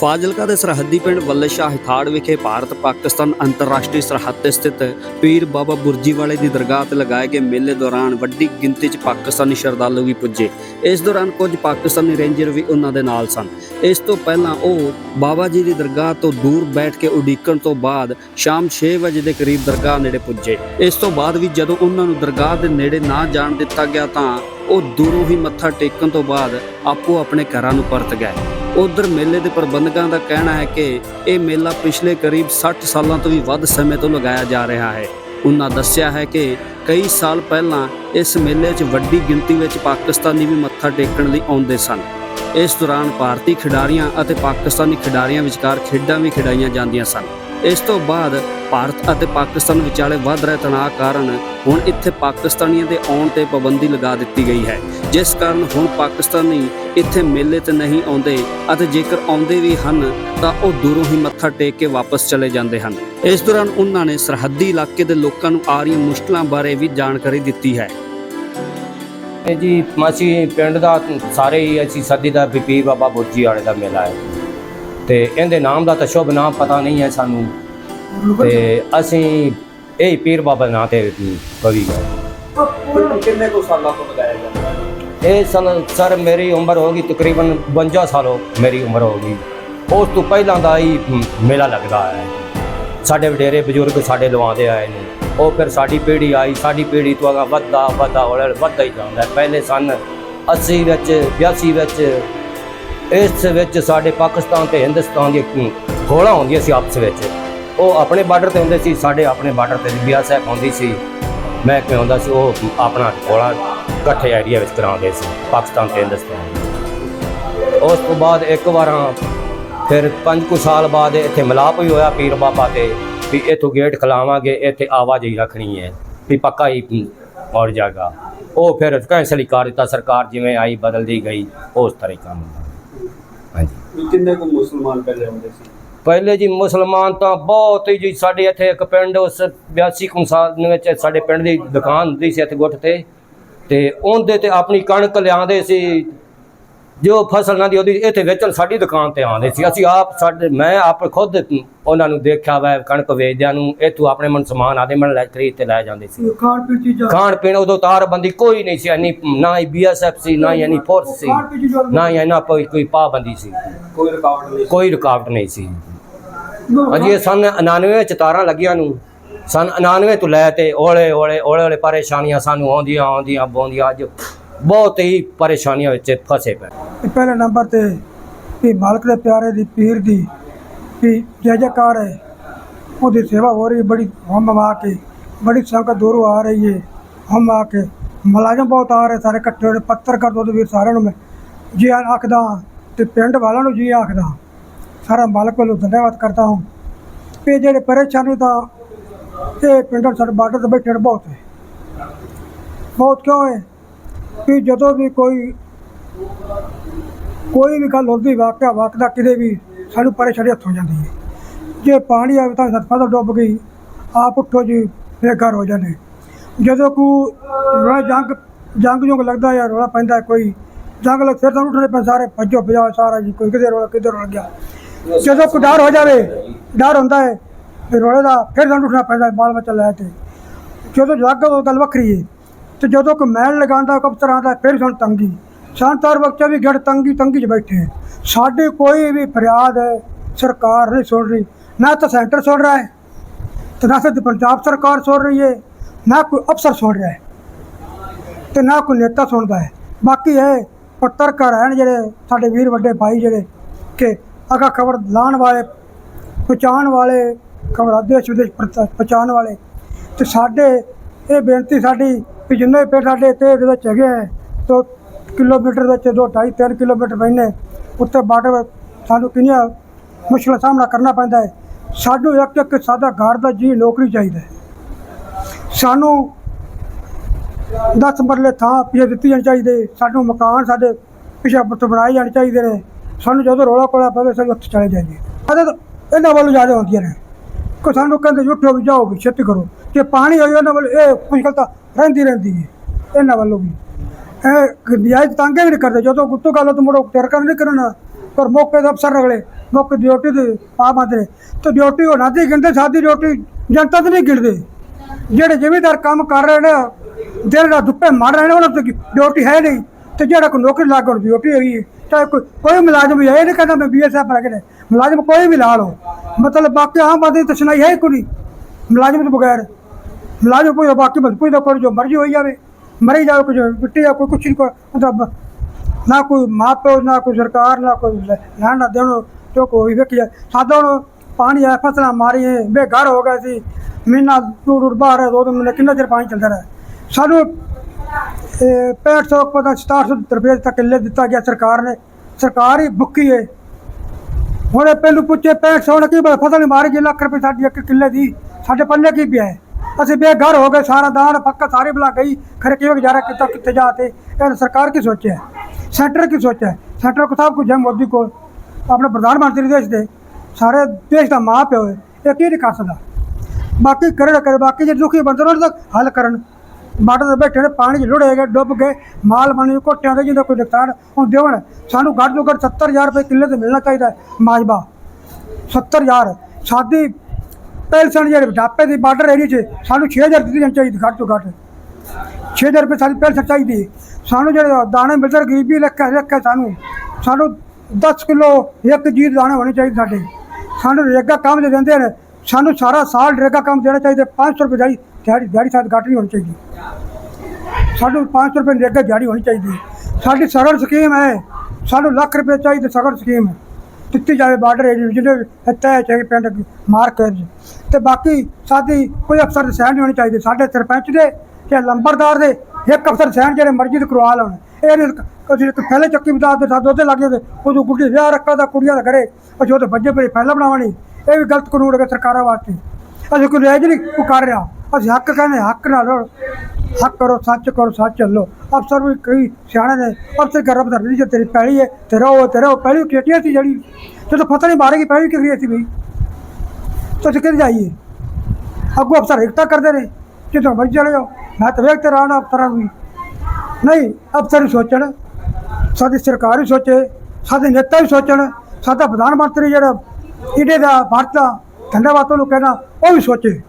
ਫਾਜ਼ਿਲਕਾ ਦੇ ਸਰਹੱਦੀ ਪਿੰਡ ਬੱਲੇ ਹਿਥਾੜ ਵਿਖੇ ਭਾਰਤ ਪਾਕਿਸਤਾਨ ਅੰਤਰਰਾਸ਼ਟਰੀ ਸਰਹੱਦ ਤੇ ਸਥਿਤ ਪੀਰ ਬਾਬਾ ਬੁਰਜੀ ਵਾਲੇ ਦੀ ਦਰਗਾਹ ਤੇ ਲਗਾਏ ਗਏ ਮੇਲੇ ਦੌਰਾਨ ਵੱਡੀ ਗਿਣਤੀ 'ਚ ਪਾਕਿਸਤਾਨੀ ਸ਼ਰਧਾਲੂ ਵੀ ਪੁੱਜੇ। ਇਸ ਦੌਰਾਨ ਕੁਝ ਪਾਕਿਸਤਾਨੀ ਰੇਂਜਰ ਵੀ ਉਹਨਾਂ ਦੇ ਨਾਲ ਸਨ। ਇਸ ਤੋਂ ਪਹਿਲਾਂ ਉਹ ਬਾਬਾ ਜੀ ਦੀ ਦਰਗਾਹ ਤੋਂ ਦੂਰ ਬੈਠ ਕੇ ਉਡੀਕਣ ਤੋਂ ਬਾਅਦ ਸ਼ਾਮ 6 ਵਜੇ ਦੇ ਕਰੀਬ ਦਰਗਾਹ ਨੇੜੇ ਪੁੱਜੇ। ਇਸ ਤੋਂ ਬਾਅਦ ਵੀ ਜਦੋਂ ਉਹਨਾਂ ਨੂੰ ਦਰਗਾਹ ਦੇ ਨੇੜੇ ਨਾ ਜਾਣ ਦਿੱਤਾ ਗਿਆ ਤਾਂ ਉਹ ਦੂਰੋਂ ਹੀ ਮੱਥਾ ਟੇਕਣ ਤੋਂ ਬਾਅਦ ਆਪੋ ਆਪਣੇ ਘਰਾਂ ਨੂੰ ਪਰਤ ਗਏ। ਉਧਰ ਮੇਲੇ ਦੇ ਪ੍ਰਬੰਧਕਾਂ ਦਾ ਕਹਿਣਾ ਹੈ ਕਿ ਇਹ ਮੇਲਾ ਪਿਛਲੇ ਕਰੀਬ 60 ਸਾਲਾਂ ਤੋਂ ਵੀ ਵੱਧ ਸਮੇਂ ਤੋਂ ਲਗਾਇਆ ਜਾ ਰਿਹਾ ਹੈ। ਉਹਨਾਂ ਦੱਸਿਆ ਹੈ ਕਿ ਕਈ ਸਾਲ ਪਹਿਲਾਂ ਇਸ ਮੇਲੇ 'ਚ ਵੱਡੀ ਗਿਣਤੀ ਵਿੱਚ ਪਾਕਿਸਤਾਨੀ ਵੀ ਮੱਥਾ ਟੇਕਣ ਲਈ ਆਉਂਦੇ ਸਨ। ਇਸ ਦੌਰਾਨ ਭਾਰਤੀ ਖਿਡਾਰੀਆਂ ਅਤੇ ਪਾਕਿਸਤਾਨੀ ਖਿਡਾਰੀਆਂ ਵਿਚਕਾਰ ਖੇਡਾਂ ਵੀ ਖਿਡਾਈਆਂ ਜਾਂਦੀਆਂ ਸਨ। ਇਸ ਤੋਂ ਬਾਅਦ ਭਾਰਤ ਅਤੇ ਪਾਕਿਸਤਾਨ ਵਿਚਾਲੇ ਵੱਧ ਰਹੇ ਤਣਾਅ ਕਾਰਨ ਹੁਣ ਇੱਥੇ ਪਾਕਿਸਤਾਨੀਆਂ ਦੇ ਆਉਣ ਤੇ ਪਾਬੰਦੀ ਲਗਾ ਦਿੱਤੀ ਗਈ ਹੈ। ਜਿਸ ਕਾਰਨ ਹੁਣ ਪਾਕਿਸਤਾਨੀ ਇੱਥੇ ਮੇਲੇ ਤੇ ਨਹੀਂ ਆਉਂਦੇ ਅਤੇ ਜੇਕਰ ਆਉਂਦੇ ਵੀ ਹਨ, ਤਾਂ ਉਹ ਦੂਰੋਂ ਹੀ ਮੱਥਾ ਟੇਕ ਕੇ ਵਾਪਸ ਚਲੇ ਜਾਂਦੇ ਹਨ। ਇਸ ਦੌਰਾਨ ਉਹਨਾਂ ਨੇ ਸਰਹੱਦੀ ਇਲਾਕੇ ਦੇ ਲੋਕਾਂ ਨੂੰ ਆ ਰਹੀਆਂ ਮੁਸ਼ਕਲਾਂ ਬਾਰੇ ਵੀ ਜਾਣਕਾਰੀ ਦਿੱਤੀ ਹੈ। ਜੀ ਮਾਸੀ ਪਿੰਡ ਦਾ ਸਾਰੇ ਹੀ ਅਸੀਂ ਸੱਦੀ ਦਾ ਬੀਬੀ ਬਾਬਾ ਬੁਰਜੀ ਵਾਲੇ ਦਾ ਮੇਲਾ ਹੈ। ਤੇ ਇਹਦੇ ਨਾਮ ਦਾ ਤਾਂ ਸ਼ੁਭ ਨਾਮ ਪਤਾ ਨਹੀਂ ਹੈ ਸਾਨੂੰ। ਤੇ ਅਸੀਂ ਇਹ ਪੀਰ ਬਾਬਾ ਨਾਂ ਤੇ ਕਵੀ ਗਏ ਕਿੰਨੇ ਕੋ ਸਾਲਾਂ ਤੋਂ ਲਗਾਇਆ ਜਾਂਦਾ ਇਹ ਸਨ ਸਰ ਮੇਰੀ ਉਮਰ ਹੋ ਗਈ ਤਕਰੀਬਨ 52 ਸਾਲ ਹੋ ਮੇਰੀ ਉਮਰ ਹੋ ਗਈ। ਉਸ ਤੋਂ ਪਹਿਲਾਂ ਦਾ ਹੀ ਮੇਲਾ ਲੱਗਦਾ ਹੈ। ਸਾਡੇ ਵਡੇਰੇ ਬਜ਼ੁਰਗ ਸਾਡੇ ਲਵਾਉਂਦੇ ਆਏ ਨੇ। ਉਹ ਫਿਰ ਸਾਡੀ ਪੀੜ੍ਹੀ ਆਈ ਸਾਡੀ ਪੀੜ੍ਹੀ ਤੋਂ ਅਗਾ ਵੱਧਦਾ ਵੱਧਦਾ ਹੌਲੀ ਵੱਧਦਾ ਹੀ ਜਾਂਦਾ। ਪਹਿਲੇ ਸਨ 80 ਵਿੱਚ 82 ਵਿੱਚ ਇਸ ਵਿੱਚ ਸਾਡੇ ਪਾਕਿਸਤਾਨ ਤੇ ਹਿੰਦੁਸਤਾਨ ਦੀ ਗੋਲਾ ਹੁੰਦੀਆਂ ਸੀ ਆਪਸ ਵਿੱਚ। ਉਹ ਆਪਣੇ ਬਾਰਡਰ ਤੇ ਹੁੰਦੇ ਸੀ, ਸਾਡੇ ਆਪਣੇ ਬਾਰਡਰ ਤੇ ਬੀਐਸਐਫ ਹੁੰਦੀ ਸੀ। ਮੈਂ ਕਿਹਾ ਹੁੰਦਾ ਸੀ, ਉਹ ਆਪਣਾ ਗੋਲਾ ਇਕੱਠੇ ਏਰੀਆ ਵਿੱਚ ਕਰਾਉਂਦੇ ਸੀ, ਪਾਕਿਸਤਾਨ ਤੇ ਹਿੰਦੁਸਤਾਨ ਉਸ ਤੋਂ ਬਾਅਦ ਇੱਕ ਵਾਰ ਫਿਰ ਪੰਜ ਕੁ ਸਾਲ ਬਾਅਦ ਇੱਥੇ ਮਿਲਾਪ ਵੀ ਹੋਇਆ ਪੀਰ ਬਾਬਾ ਤੇ, ਵੀ ਇੱਥੋਂ ਗੇਟ ਖਲਾਵਾਂਗੇ, ਇੱਥੇ ਆਵਾਜਾਈ ਰੱਖਣੀ ਹੈ, ਵੀ ਪੱਕਾ ਹੀ ਔਰ ਜਾਗਾ ਉਹ ਫਿਰ ਕੈਂਸਲ ਹੀ ਕਰ ਦਿੱਤਾ, ਸਰਕਾਰ ਜਿਵੇਂ ਆਈ, ਬਦਲਦੀ ਗਈ, ਉਸ ਤਰ੍ਹਾਂ ਹੀ ਕੰਮ। ਹਾਂਜੀ। ਕਿੰਨੇ ਕੋ ਮੁਸਲਮਾਨ ਪਹਿਲੇ ਆਉਂਦੇ ਸੀ? ਪਹਿਲੇ ਜੀ ਮੁਸਲਮਾਨ ਤਾਂ ਬਹੁਤ ਹੀ ਜੀ ਸਾਡੇ ਇੱਥੇ ਇੱਕ ਪਿੰਡ ਉਸ 82 ਕੁ ਸਾਲ ਦੇ ਵਿੱਚ ਸਾਡੇ ਪਿੰਡ ਦੀ ਦੁਕਾਨ ਹੁੰਦੀ ਸੀ ਇੱਥੇ ਗੁੱਟ ਤੇ। ਤੇ ਉਹਦੇ ਤੇ ਆਪਣੀ ਕਣਕ ਲਿਆਉਂਦੇ ਸੀ ਜੋ ਫਸਲ ਨਾ ਦੀ ਉਹਦੀ ਇੱਥੇ ਵੇਚਣ ਸਾਡੀ ਦੁਕਾਨ ਤੇ ਆਉਂਦੇ ਸੀ। ਅਸੀਂ ਆਪ ਸਾਡੇ ਮੈਂ ਆਪ ਖੁਦ ਉਹਨਾਂ ਨੂੰ ਦੇਖਿਆ ਵਾ ਕਣਕ ਵੇਚਦਿਆਂ ਨੂੰ ਇੱਥੋਂ ਆਪਣੇ ਮਨ ਸਮਾਨ ਆਦੇ ਮਨ ਲੈ ਖਰੀਦ ਤੇ ਲੈ ਜਾਂਦੇ ਸੀ। ਖਾਣ ਪੀਣ ਚੀਜ਼ਾਂ ਖਾਣ ਪੀਣ ਉਦੋਂ ਤਾਰਬੰਦੀ ਕੋਈ ਨਹੀਂ ਸੀ ਇੰਨੀ ਨਾ ਹੀ ਬੀਐਸਐਫ ਸੀ ਨਾ ਹੀ ਇੰਨੀ ਫੋਰਸ ਸੀ ਨਾ ਹੀ ਇਹਨਾਂ ਕੋਈ ਕੋਈ ਪਾਬੰਦੀ ਸੀ। ਕੋਈ ਰੁਕਾਵਟ ਨਹੀਂ ਕੋਈ ਰੁਕਾਵਟ ਨਹੀਂ ਸੀ। ਹਾਂਜੀ ਇਹ ਸਨ 99 ਵਿੱਚ ਤਾਰਾਂ ਲੱਗੀਆਂ ਨੂੰ। ਸਨ 99 ਤੋਂ ਲੈ ਤੇ ਓਲੇ ਓਲੇ ਓਲੇ ਓਲੇ ਪਰੇਸ਼ਾਨੀਆਂ ਸਾਨੂੰ ਆਉਂਦੀਆਂ ਆਉਂਦੀਆਂ ਬੋਂਦੀਆਂ ਅੱਜ ਬਹੁਤ ਹੀ ਪਰੇਸ਼ਾਨੀਆਂ ਵਿੱਚ ਫਸੇ ਪਏ। ਪਹਿਲੇ ਨੰਬਰ ਤੇ ਵੀ ਮਾਲਕ ਦੇ ਪਿਆਰੇ ਦੀ, ਪੀਰ ਦੀ ਵੀ ਜੈ ਜੈਕਾਰ ਹੈ। ਉਹਦੀ ਸੇਵਾ ਹੋ ਰਹੀ, ਬੜੀ ਹਮ ਆ ਕੇ, ਬੜੀ ਸੰਗਤ ਦੂਰੋਂ ਆ ਰਹੀ ਹੈ ਹਮ ਆ ਕੇ। ਮੁਲਾਜ਼ਮ ਬਹੁਤ ਆ ਰਹੇ ਸਾਰੇ ਇਕੱਠੇ ਹੋਏ, ਪੱਤਰਕਾਰ ਦੋ ਵੀਰ ਸਾਰਿਆਂ ਨੂੰ ਮੈਂ ਜੀ ਆਖਦਾ ਤੇ ਪਿੰਡ ਵਾਲਿਆਂ ਨੂੰ ਜੀ ਆਖਦਾ ਸਾਰਾ ਮਾਲਕ ਵੱਲੋਂ ਧੰਨਵਾਦ ਕਰਦਾ ਹਾਂ। ਵੀ ਜਿਹੜੇ ਪਰੇਸ਼ਾਨੀ ਤਾਂ ਇਹ ਪਿੰਡ ਸਾਡੇ ਬਾਰਡਰ ਤੇ ਬੈਠੇ ਬਹੁਤ। ਹੈ ਬਹੁਤ ਕਿਉਂ ਹੈ? ਕਿ ਜਦੋਂ ਵੀ ਕੋਈ ਕੋਈ ਵੀ ਗੱਲ ਹੁੰਦੀ ਵਾਕਿਆ ਵਾਕਦਾ ਕਿਤੇ ਵੀ ਸਾਨੂੰ ਪਰੇਸ਼ਾਨੀ ਹੱਥ ਹੋ ਜਾਂਦੀ ਹੈ। ਜੇ ਪਾਣੀ ਆਵੇ ਤਾਂ ਸੱਤ ਤੋਂ ਡੁੱਬ ਗਈ, ਆਪ ਉੱਠੋ ਜੀ ਬੇਘਰ ਹੋ ਜਾਂਦੇ। ਜਦੋਂ ਕੋ ਰੋਲਾ ਜੰਗ ਜੰਗ ਜੁਗ ਲੱਗਦਾ ਜਾਂ ਰੋਲਾ ਪੈਂਦਾ ਕੋਈ, ਜੰਗ ਲੱਗ ਫਿਰ ਤਾਂ ਉੱਠਣੇ ਪੈਂਦੇ ਸਾਰੇ, ਭੱਜੋ ਭਜਾਓ ਸਾਰਾ ਜੀ, ਕੋਈ ਕਿਤੇ ਰੋਲਾ, ਕਿਤੇ ਰੋਲ ਗਿਆ। ਜਦੋਂ ਕੋਈ ਡਰ ਹੋ ਜਾਵੇ, ਡਰ ਹੁੰਦਾ ਹੈ ਫਿਰ ਰੋਲੇ ਦਾ ਫਿਰ ਸਾਨੂੰ ਉੱਠਣਾ ਪੈਂਦਾ ਬਾਲ ਬੱਚਾ ਲੈ ਕੇ। ਜਦੋਂ ਜੱਗ ਉਹ ਗੱਲ ਵੱਖਰੀ ਹੈ ਤੇ ਜਦੋਂ ਕੋਈ ਮੈਲ ਲਗਾਉਂਦਾ ਕਬਤਰ ਦਾ ਫਿਰ ਸੁਣ ਤੰਗੀ। ਸੰਤਾਰ ਬੱਚਾ ਵੀ ਗੜ ਤੰਗੀ ਤੰਗੀ 'ਚ ਬੈਠੇ ਹੈ। ਸਾਡੀ ਕੋਈ ਵੀ ਫਰਿਆਦ ਹੈ ਸਰਕਾਰ ਨਹੀਂ ਸੁਣ ਰਹੀ। ਨਾ ਤਾਂ ਸੈਂਟਰ ਸੁਣ ਰਿਹਾ ਹੈ, ਤੇ ਨਾ ਤਾਂ ਪੰਜਾਬ ਸਰਕਾਰ ਸੁਣ ਰਹੀ ਹੈ, ਨਾ ਕੋਈ ਅਫਸਰ ਸੁਣ ਰਿਹਾ ਹੈ, ਤੇ ਨਾ ਕੋਈ ਨੇਤਾ ਸੁਣਦਾ ਹੈ। ਬਾਕੀ ਹੈ ਪੱਤਰਕਾਰ ਹਨ ਜਿਹੜੇ ਸਾਡੇ ਵੀਰ ਵੱਡੇ ਭਾਈ ਜਿਹੜੇ ਕਿ ਅਗਾ ਖਬਰ ਲਾਣ ਵਾਲੇ, ਪਹੁੰਚਾਉਣ ਵਾਲੇ, ਖਬਰ ਦੇਸ਼ ਵਿਦੇਸ਼ ਪਹੁੰਚਾਉਣ ਵਾਲੇ, ਤੇ ਸਾਡੇ, ਇਹ ਬੇਨਤੀ ਸਾਡੀ ਵੀ ਜਿੰਨੇ ਪਿੰਡ ਸਾਡੇ ਤੇ ਇਹਦੇ ਵਿੱਚ ਹੈਗੇ ਹੈ ਤੋ ਕਿਲੋਮੀਟਰ ਵਿੱਚ ਦੋ ਢਾਈ ਤਿੰਨ ਕਿਲੋਮੀਟਰ ਪੈਂਦੇ ਉੱਤੇ ਬਾਰਡਰ ਸਾਨੂੰ ਕਿੰਨੀਆਂ ਮੁਸ਼ਕਲਾਂ ਦਾ ਸਾਹਮਣਾ ਕਰਨਾ ਪੈਂਦਾ ਹੈ। ਸਾਨੂੰ ਇੱਕ ਇੱਕ ਸਾਦਾ ਘਰ ਦਾ ਜੀ ਨੌਕਰੀ ਚਾਹੀਦਾ ਸਾਨੂੰ 10 ਮਰਲੇ ਥਾਂ ਪਿਛੇ ਦਿੱਤੀ ਜਾਣੀ ਚਾਹੀਦੀ ਸਾਨੂੰ ਮਕਾਨ ਸਾਡੇ ਪਿਛੇ ਤੋਂ ਬਣਾਏ ਜਾਣੇ ਚਾਹੀਦੇ ਨੇ। ਸਾਨੂੰ ਜਦੋਂ ਰੋਲਾ ਕੋਲਾ ਪਵੇ ਸਾਨੂੰ ਉੱਥੇ ਚਲੇ ਜਾਈਏ। ਅਦੇ ਇਹਨਾਂ ਵੱਲੋਂ ਜ਼ਿਆਦਾ ਹੁੰਦੀਆਂ ਨੇ। ਕੋ ਸਾਨੂੰ ਕਹਿੰਦੇ ਉੱਠੋ ਵੀ ਜਾਓ ਵੀ ਛੇਤੀ ਕਰੋ। ਜੇ ਪਾਣੀ ਹੋਈ ਇਹਨਾਂ ਵੱਲ, ਇਹ ਮੁਸ਼ਕਲ ਤਾਂ ਰਹਿੰਦੀ ਰਹਿੰਦੀ ਹੈ, ਇਹਨਾਂ ਵੱਲੋਂ ਵੀ। ਇਹ ਨਿਆਇ ਤਾਂਗੇ ਵੀ ਕਰਦੇ, ਜਦੋਂ ਗੁੱਤੂ ਗੱਲ ਤੋਂ ਮੁੜੋ ਤਿਰਕਾ ਨਹੀਂ ਕਰਨਾ। ਪਰ ਮੌਕੇ ਦੇ ਅਫਸਰ ਰਗਲੇ, ਮੌਕੇ ਡਿਊਟੀ ਤੇ ਆ ਬੰਦੇ ਤੇ ਡਿਊਟੀ ਉਹਨਾਂ ਦੀ ਗਿਣਦੇ, ਸਾਡੀ ਡਿਊਟੀ ਜਨਤਾ ਦੀ ਨਹੀਂ ਗਿਣਦੇ। ਜਿਹੜੇ ਜ਼ਿਮੀਦਾਰ ਕੰਮ ਕਰ ਰਹੇ ਨੇ, ਦਿਲ ਦਾ ਦੁੱਪੇ ਮਰ ਰਹੇ ਨੇ, ਉਹਨਾਂ ਦੀ ਡਿਊਟੀ ਹੈ ਨਹੀਂ। ਤੇ ਜਿਹੜਾ ਕੋਈ ਨੌਕਰੀ ਲੱਗ ਗਿਆ ਡਿਊਟੀ ਹੈਗੀ ਹੈ, ਚਾਹੇ ਕੋਈ ਕੋਈ ਮੁਲਾਜ਼ਮ ਵੀ ਹੈ, ਇਹ ਨਹੀਂ ਕਹਿੰਦਾ ਮੈਂ ਬੀਐਸਐਫ ਲੱਗ ਨੇ। ਮੁਲਾਜ਼ਮ ਕੋਈ ਵੀ ਲਾ ਲਓ। ਮਤਲਬ ਬਾਕੀ ਆਮ ਆਦਮੀ ਦੀ ਤਸਨਾਈ ਹੈ ਕੋਈ ਨਹੀਂ। ਮੁਲਾਜ਼ਮ ਤੋਂ ਬਗੈਰ। ਮੁਲਾਜ਼ਮ ਕੋਈ ਬਾਕੀ ਬਸ ਕੋਈ ਦਾ ਕੋਈ ਜੋ ਮਰਜ਼ੀ ਹੋਈ ਜਾਵੇ। ਮਰੀ ਜਾਵੇ ਕੁਝ ਮਿੱਟੀ ਜਾਂ ਕੋਈ ਕੁਛ ਨਹੀਂ ਕੋਈ ਮਤਲਬ ਨਾ ਕੋਈ ਮਾਂ ਪਿਓ ਨਾ ਕੋਈ ਸਰਕਾਰ ਨਾ ਕੋਈ ਲੈ- ਲੈਣ ਨਾ ਦੇਣ ਜੋ ਕੋਈ ਵੇਖੀ ਜਾ ਸਾਡਾ ਹੁਣ ਪਾਣੀ ਆ ਫਸਲਾਂ ਮਾਰੀਏ ਬੇਘਰ ਹੋ ਗਏ ਸੀ। ਮਹੀਨਾ ਦੂਰ ਦੂਰ ਬਾਹਰ ਹੈ, ਦੋ ਦੋ ਮਹੀਨੇ ਕਿੰਨਾ ਚਿਰ ਪਾਣੀ ਚੱਲਦਾ ਰਿਹਾ। ਸਾਨੂੰ ਇਹ 6500 ਪਤਾ 6700 ਰੁਪਏ ਤੱਕ ਕਿੱਲੇ ਦਿੱਤਾ ਗਿਆ ਸਰਕਾਰ ਨੇ। ਸਰਕਾਰ ਹੀ ਭੁੱਖੀ ਹੈ ਹੁਣ ਇਹ ਪਹਿਲੂ ਪੁੱਛੇ 6500 ਨੇ ਕੀ ਬੜਾ ਫਸਲ ਹੀ ਮਾਰੀ ਜੇ ਲੱਖ ਰੁਪਏ ਸਾਡੀ ਇੱਕ ਕਿੱਲੇ ਦੀ ਸਾਡੇ ਪੱਲੇ ਕੀ ਪਿਆ ਹੈ? ਅਸੀਂ ਬੇਘਰ ਹੋ ਗਏ ਸਾਰਾ ਦਾਣ ਪੱਕਾ ਸਾਰੇ ਬਲਾ ਗਈ। ਖਰੇ ਕਿਵੇਂ ਗੁਜ਼ਾਰਾ ਕੀਤਾ ਕਿੱਥੇ ਜਾਤੇ ਇਹ ਸਰਕਾਰ ਕੀ ਸੋਚਿਆ? ਸੈਂਟਰ ਕੀ ਸੋਚਿਆ? ਸੈਂਟਰ ਕੋ ਸਭ ਕੁਝ ਹੈ ਮੋਦੀ ਕੋਲ? ਆਪਣੇ ਪ੍ਰਧਾਨ ਮੰਤਰੀ ਦੇਸ਼ ਦੇ। ਸਾਰੇ ਦੇਸ਼ ਦਾ ਮਾਂ ਪਿਓ ਹੈ। ਇਹ ਕੀ ਨਹੀਂ ਕਰ ਸਕਦਾ ਬਾਕੀ ਕਰੇ ਨਾ ਕਰੇ ਬਾਕੀ ਜੇ ਦੁਖੀ ਬੰਦੇ ਨੇ ਉਹਨਾਂ ਦਾ ਹੱਲ ਕਰਨ। ਬਾਟੇ ਤੇ ਬੈਠੇ ਨੇ ਪਾਣੀ 'ਚ ਲੁੜੇ ਗਏ ਡੁੱਬ ਗਏ। ਮਾਲ ਬਣੇ ਕੋਟਿਆਂ ਦੇ ਜਿਹਦਾ ਕੋਈ ਨੁਕਸਾਨ ਹੁਣ ਦੇਵਣ ਸਾਨੂੰ ਘੱਟ ਤੋਂ ਘੱਟ 70000 ਰੁਪਏ ਕਿੱਲੇ ਤੇ ਮਿਲਣਾ ਚਾਹੀਦਾ ਹੈ, ਮਾਜਬਾ 70000 ਸਾਡੀ ਪੈਨਸ਼ਨ ਜਿਹੜੇ ਬੁਢਾਪੇ ਦੀ ਬਾਰਡਰ ਏਰੀਆ 'ਚ ਸਾਨੂੰ 6000 ਦਿੱਤੀ ਜਾਣੀ ਚਾਹੀਦੀ ਘੱਟ ਤੋਂ ਘੱਟ। 6000 ਰੁਪਏ ਸਾਡੀ ਪੈਨਸ਼ਨ ਚਾਹੀਦੀ। ਹੈ। ਸਾਨੂੰ ਜਿਹੜੇ ਦਾਣੇ ਮਿਲਦੇ ਨੇ, ਗਰੀਬੀ ਲੱਖਾ ਲੱਖਾ ਸਾਨੂੰ ਸਾਨੂੰ 10 ਕਿਲੋ ਇੱਕ ਜੀਰ ਦਾਣੇ ਹੋਣੇ ਚਾਹੀਦੇ ਸਾਡੇ। ਸਾਨੂੰ ਰੇਗਾ ਕੰਮ ਦੇ ਦਿੰਦੇ ਨੇ। ਸਾਨੂੰ ਸਾਰਾ ਸਾਲ ਰੇਗਾ ਕੰਮ ਦੇਣਾ ਚਾਹੀਦਾ। 500 ਰੁਪਏ ਦਿਹਾੜੀ ਦਿਹਾੜੀ ਦਿਹਾੜੀ ਸਾਡੀ ਘੱਟ ਨਹੀਂ ਹੋਣੀ ਚਾਹੀਦੀ। ਸਾਨੂੰ 500 ਰੁਪਏ ਰੇਗਾ ਦਿਹਾੜੀ ਹੋਣੀ ਚਾਹੀਦੀ। ਸਾਡੀ ਸਗਨ ਸਕੀਮ ਹੈ। ਸਾਨੂੰ ਲੱਖ ਰੁਪਏ ਚਾਹੀਦੇ ਸਗਨ ਸਕੀਮ। ਦਿੱਤੀ ਜਾਵੇ ਬਾਰਡਰ ਏਰੀਆ ਜਿਹੜੇ ਇੱਥੇ ਚਾਹੇ ਪਿੰਡ ਮਾਰਕੀਟ ਕੇ ਤੇ ਬਾਕੀ ਸਾਡੀ ਕੋਈ ਅਫਸਰ ਦੀ ਸਹਿਣ ਨਹੀਂ ਹੋਣੀ ਚਾਹੀਦੀ। ਸਾਡੇ ਸਰਪੰਚ ਦੇ ਜਾਂ ਲੰਬਰਦਾਰ ਦੇ ਇੱਕ ਅਫਸਰ ਸਹਿਣ ਜਿਹੜੇ ਮਰਜ਼ੀ ਦੇ ਕਰਵਾ ਲੈਣ। ਇਹ ਨਹੀਂ ਕਦੇ ਇੱਕ ਪਹਿਲੇ ਚੱਕੀ ਬਤਾ ਦੇ ਸਾਡੇ ਉਹਦੇ ਲੱਗੇ ਤੇ ਉਦੋਂ ਗੁੱਡੀ ਵਿਆਹ ਰੱਖਾ ਦਾ ਕੁੜੀਆਂ ਦਾ ਕਰੇ ਅਸੀਂ ਉਹਦੇ ਬੱਜੇ ਪਰੇ ਪਹਿਲਾਂ ਬਣਾਵਣੀ ਇਹ ਵੀ ਗਲਤ ਕਾਨੂੰਨ ਹੈ ਸਰਕਾਰਾਂ ਵਾਸਤੇ। ਅਸੀਂ ਕੋਈ ਰਹਿਜ ਨਹੀਂ, ਕੋਈ ਕਰ ਰਿਹਾ। ਅਸੀਂ ਹੱਕ ਕਹਿੰਦੇ ਹੱਕ ਨਾਲ ਰਹੋ। ਹੱਕ ਕਰੋ, ਸੱਚ ਕਰੋ, ਸੱਚ ਚੱਲੋ। ਅਫਸਰ ਵੀ ਕਈ ਸਿਆਣੇ ਨੇ, ਅਫਸਰ ਗਰਬ ਧਰਦੀ ਜੇ ਤੇਰੀ ਪੈਲੀ ਹੈ, ਤੇ ਰਹੋ ਤੇ ਰਹੋ। ਪਹਿਲੀ ਕਿਹੜੀ ਸੀ ਜਿਹੜੀ ਜਦੋਂ ਪਤਾ ਨਹੀਂ ਮਾਰੇਗੀ ਪਹਿਲੀ ਕਿਹੜੀ ਸੀ ਬਈ। ਤੁਸੀਂ ਕਿੱਥੇ ਜਾਈਏ? ਅੱਗੋਂ ਅਫਸਰ ਇਕਤਾ ਕਰਦੇ ਨੇ ਜਦੋਂ ਮਰਜ਼ੀ ਚਲੇ ਜਾਓ। ਮੈਂ ਤਾਂ ਵੇਖਤੇ ਰਹਿਣਾ ਅਫਸਰਾਂ ਨੂੰ ਵੀ। ਨਹੀਂ, ਅਫਸਰ ਹੀ ਸੋਚਣ, ਸਾਡੀ ਸਰਕਾਰ ਵੀ ਸੋਚੇ, ਸਾਡੇ ਨੇਤਾ ਵੀ ਸੋਚਣ, ਸਾਡਾ ਪ੍ਰਧਾਨ ਮੰਤਰੀ ਜਿਹੜਾ ਇਹਦੇ ਦਾ, ਭਾਰਤ ਦਾ, ਧੰਨਵਾਦ ਤੁਹਾਨੂੰ ਕਹਿਣਾ, ਉਹ ਵੀ ਸੋਚੇ।